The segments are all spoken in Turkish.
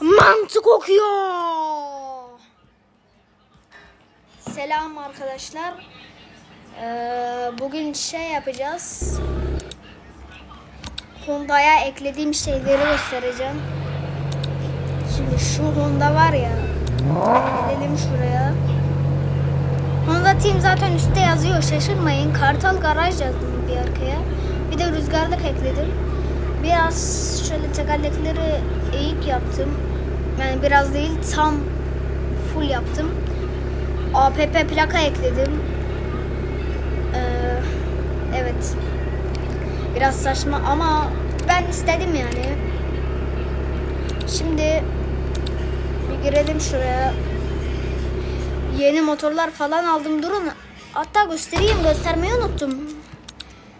Mantı kokuyor. Selam arkadaşlar. Ee, bugün şey yapacağız. Honda'ya eklediğim şeyleri göstereceğim. Şimdi şu Honda var ya. Gelelim şuraya. Honda Team zaten üstte yazıyor. Şaşırmayın. Kartal Garaj yazdım bir arkaya. Bir de rüzgarlık ekledim. Biraz şöyle tekerlekleri eğik yaptım. Yani biraz değil tam full yaptım. APP plaka ekledim. Ee, evet. Biraz saçma ama ben istedim yani. Şimdi bir girelim şuraya. Yeni motorlar falan aldım. Durun. Hatta göstereyim. Göstermeyi unuttum.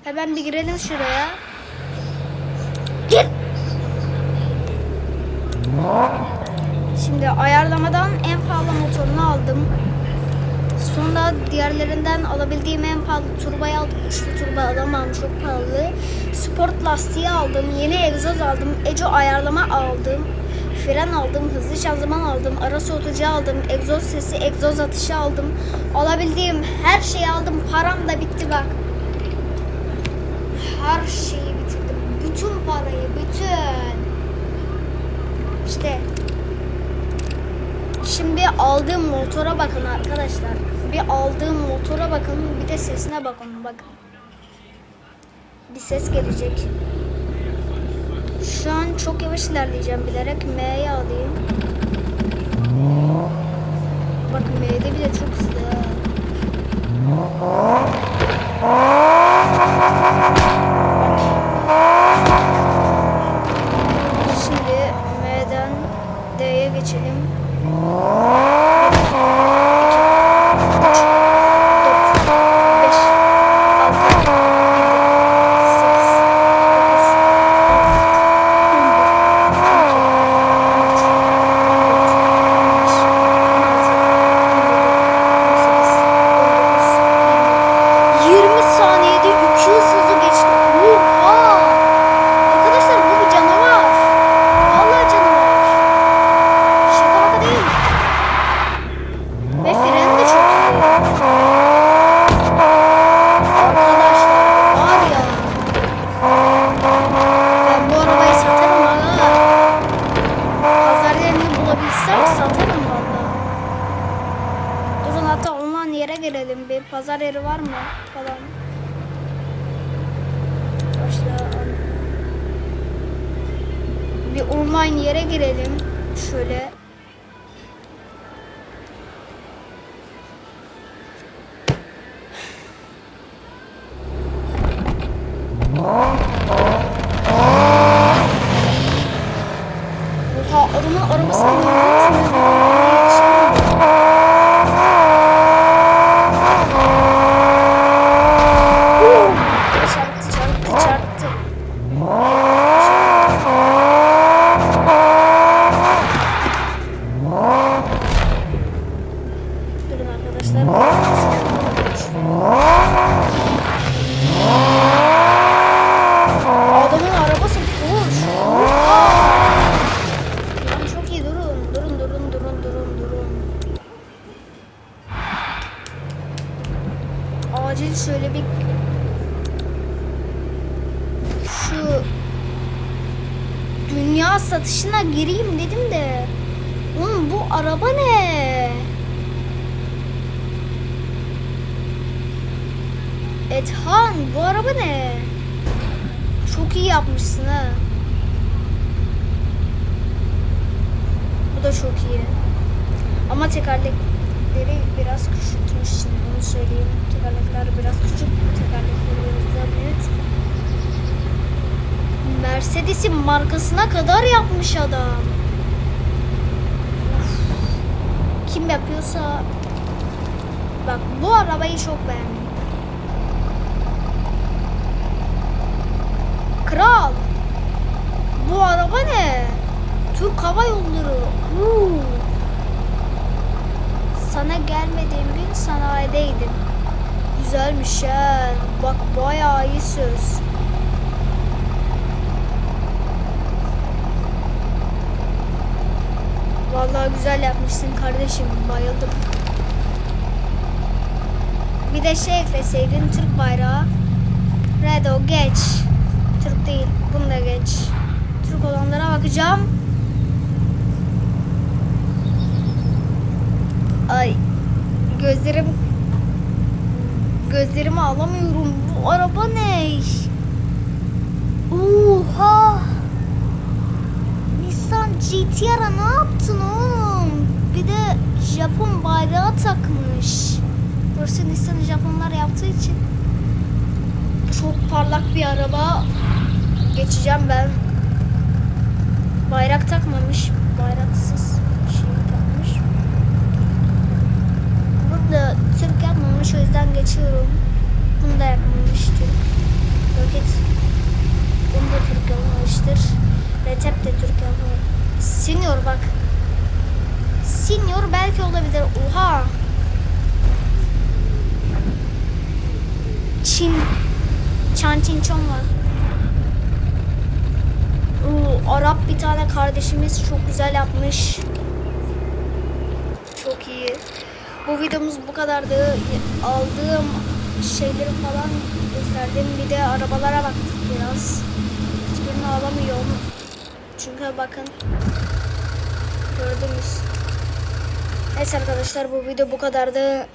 Hemen bir girelim şuraya. Gir. Şimdi ayarlamadan en pahalı motorunu aldım. Sonra diğerlerinden alabildiğim en pahalı turbayı aldım. Üçlü turba alamam çok pahalı. Sport lastiği aldım. Yeni egzoz aldım. Eco ayarlama aldım. Fren aldım. Hızlı şanzıman aldım. Ara soğutucu aldım. Egzoz sesi, egzoz atışı aldım. Alabildiğim her şeyi aldım. Param da bitti bak. Her şeyi aldığım motora bakın arkadaşlar. Bir aldığım motora bakın, bir de sesine bakın. Bakın. Bir ses gelecek. Şu an çok yavaş ilerleyeceğim bilerek M'ye alayım. Bak M'de bile çok hızlı. Şimdi M'den D'ye geçelim. 20 saniyede 200 hızı geçti. Oha! Arkadaşlar bu bir canavar. Vallahi canavar. Şaka maka değil. Ve freni de çok iyi. Arkadaşlar var ya. Ben bu arabayı satarım aga. Pazar yerini bulabilsem satarım valla. Durun hatta online yere girelim bir. Pazar yeri var mı falan. Başla. Bir online yere girelim. Şöyle. Satışına gireyim dedim de. Oğlum bu araba ne? Ethan bu araba ne? Çok iyi yapmışsın ha. Bu da çok iyi. Ama tekerlekleri biraz küçültmüşsün Mercedes'in markasına kadar yapmış adam. Kim yapıyorsa bak bu arabayı çok beğendim. Kral. Bu araba ne? Türk Hava Yolları. Uuu. Sana gelmediğim gün sanayideydim. Güzelmiş ha. Bak bayağı iyi söz. Vallahi güzel yapmışsın kardeşim. Bayıldım. Bir de şey ekleseydin Türk bayrağı. Redo geç. Türk değil. Bunu da geç. Türk olanlara bakacağım. Ay gözlerim gözlerimi alamıyorum. Bu araba ne? Oha! Nissan GT-R'a ne yaptın oğlum? Bir de Japon bayrağı takmış. Burası Nissan Japonlar yaptığı için çok parlak bir araba. Geçeceğim ben. Bayrak takmamış. Bayraksız şey takmış. Burada Türk yapmamış o yüzden geçiyorum. Bunu da yapmamış Türk. Roket bunu da Türk yapmamıştır. Recep de Türk yapmamış. Senior bak. Senior belki olabilir. Oha. Çin. Çan Çin Çon var. Oo, Arap bir tane kardeşimiz çok güzel yapmış. Çok iyi. Bu videomuz bu kadardı. Aldığım şeyleri falan gösterdim. Bir de arabalara baktık biraz. Hiçbirini alamıyorum. Çünkü bakın. Gördünüz. Neyse arkadaşlar bu video bu kadardı.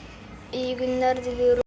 İyi günler diliyorum.